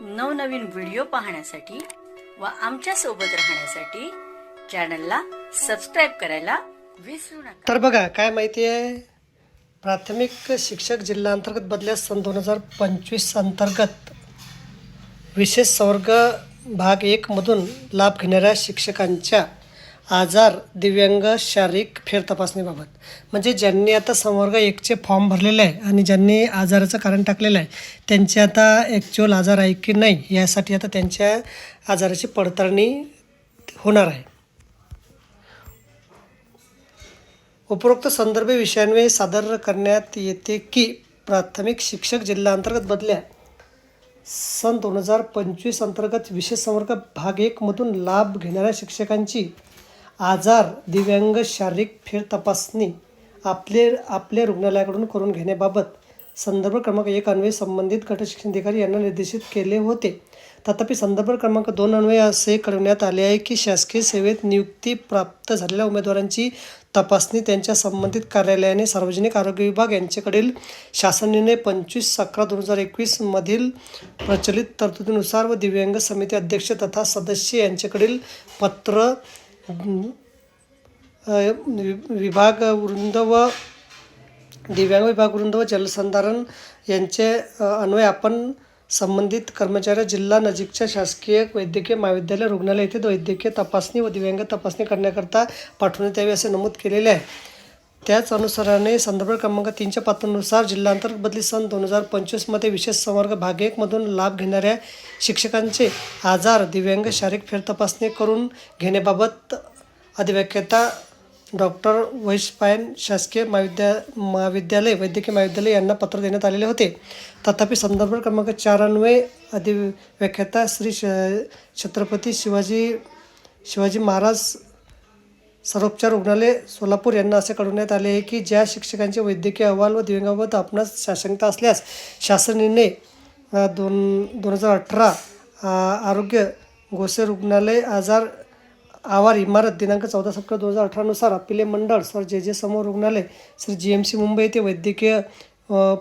नवनवीन व्हिडिओ पाहण्यासाठी व आमच्यासोबत राहण्यासाठी चॅनलला सबस्क्राईब करायला विसरू नका. तर बघा काय माहिती आहे? प्राथमिक शिक्षक जिल्हा अंतर्गत बदल्यास सन दोन हजार पंचवीस अंतर्गत विशेष संवर्ग भाग एकमधून लाभ घेणाऱ्या शिक्षकांच्या आजार दिव्यांग शारीरिक फेरतपासणीबाबत म्हणजे ज्यांनी आता संवर्ग एकचे फॉर्म भरलेले आहे आणि ज्यांनी आजाराचं कारण टाकलेलं आहे त्यांचे आता ॲक्च्युअल आजार आहे की नाही यासाठी आता त्यांच्या आजाराची पडताळणी होणार आहे. उपरोक्त संदर्भ विषयांवे सादर करण्यात येते की प्राथमिक शिक्षक जिल्हा अंतर्गत बदल्या. सन दोन हजार पंचवीस अंतर्गत विशेष संवर्ग भाग एकमधून लाभ घेणाऱ्या शिक्षकांची आजार दिव्यांग शारीरिक फेर तपासणी आपले आपल्या रुग्णालयाकडून करून घेण्याबाबत संदर्भ क्रमांक एक अन्वये संबंधित गट अधिकारी यांना निर्देशित केले होते. तथापि संदर्भ क्रमांक दोन अन्वये असे कळवण्यात आले आहे की शासकीय सेवेत नियुक्ती प्राप्त झालेल्या उमेदवारांची तपासणी त्यांच्या संबंधित कार्यालयाने सार्वजनिक आरोग्य विभाग यांच्याकडील शासन निर्णय पंचवीस अकरा दोन हजार एकवीसमधील प्रचलित तरतुदीनुसार व दिव्यांग समिती अध्यक्ष तथा सदस्य यांच्याकडील पत्र विभाग वृंद व दिव्यांग विभाग वृंद व जलसंधारण यांचे अन्वय आपण संबंधित कर्मचाऱ्या जिल्हा नजीकच्या शासकीय वैद्यकीय महाविद्यालय रुग्णालय येथे वैद्यकीय तपासणी व दिव्यांग तपासणी करण्याकरता पाठवण्यात यावी असे नमूद केलेले आहे. त्याच अनुसाराने संदर्भ क्रमांक तीनच्या पात्रानुसार जिल्हांतर्गत बदली सन दोन हजार पंचवीसमध्ये विशेष संवर्ग भाग एकमधून लाभ घेणाऱ्या शिक्षकांचे आजार दिव्यांग शारीरिक फेरतपासणी करून घेण्याबाबत अधिव्याख्याता डॉक्टर वैशपायन शासकीय महाविद्या महाविद्यालय वैद्यकीय महाविद्यालय यांना पत्र देण्यात आलेले होते. तथापि संदर्भ क्रमांक चार अन्वये अधिव्याख्याता श्री श छत्रपती शिवाजी शिवाजी महाराज सर्वोपचार रुग्णालय सोलापूर यांना असे कळवण्यात आले आहे की ज्या शिक्षकांचे वैद्यकीय अहवाल व दिव्यांगाबाबत आपणास साशंकता असल्यास शासन निर्णय दोन दोन हजार अठरा आरोग्य गोसे रुग्णालय आजार आवार इमारत दिनांक चौदा सप्टेंबर दोन हजार अठरानुसार अपिले मंडळ सर जे जे समोर रुग्णालय Shri G M C Mumbai येथे वैद्यकीय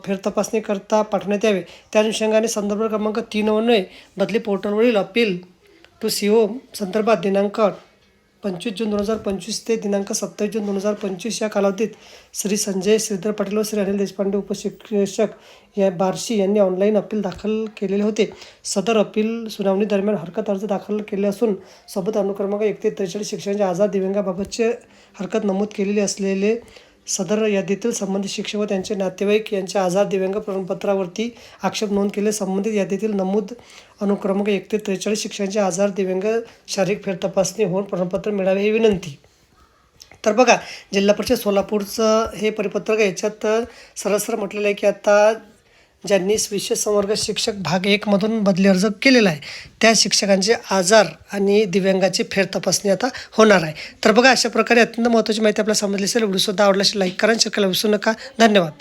फेरतपासणी करता पाठवण्यात यावे. त्या अनुषंगाने संदर्भ क्रमांक तीन अन्वये बदली पोर्टलवरील अपील टू सी ओ संदर्भात दिनांक पंचवीस जून दोन हजार पंचवीस ते दिनांक सत्तावीस जून दोन हजार पंचवीस या कालावधीत श्री संजय श्रीधर पाटील व श्री अनिल देशपांडे उपशिक्षक या बार्शी यांनी ऑनलाईन अपील दाखल केलेले होते. सदर अपील सुनावणी दरम्यान हरकत अर्ज दाखल केले असून सोबत अनुक्रमांक एक ते त्रेचाळीस शिक्षणाचे आजार दिव्यांगाबाबतचे हरकत नमूद केलेले असलेले सदर यादीतील संबंधित शिक्षक व त्यांचे नातेवाईक यांच्या आजार दिव्यांग प्रमाणपत्रावरती आक्षेप नोंद केले. संबंधित यादीतील नमूद अनुक्रमांक एक ते त्रेचाळीस शिक्षकांचे आजार दिव्यांग शारीरिक फेरतपासणी होऊन प्रमाणपत्र मिळावे ही विनंती. तर बघा जिल्हा परिषद सोलापूरचं हे परिपत्रक याच्यात सरसर म्हटलेलं आहे की आता ज्यांनी विशेष संवर्ग शिक्षक भाग एकमधून बदली अर्ज केलेला आहे त्या शिक्षकांचे आजार आणि दिव्यांगाची फेर तपासणी आता होणार आहे. तर बघा अशा प्रकारे अत्यंत महत्त्वाची माहिती आपल्याला समजली असेल व्हिडिओसुद्धा आवडला असेल लाईक करा शेअर करायला विसरू नका. धन्यवाद.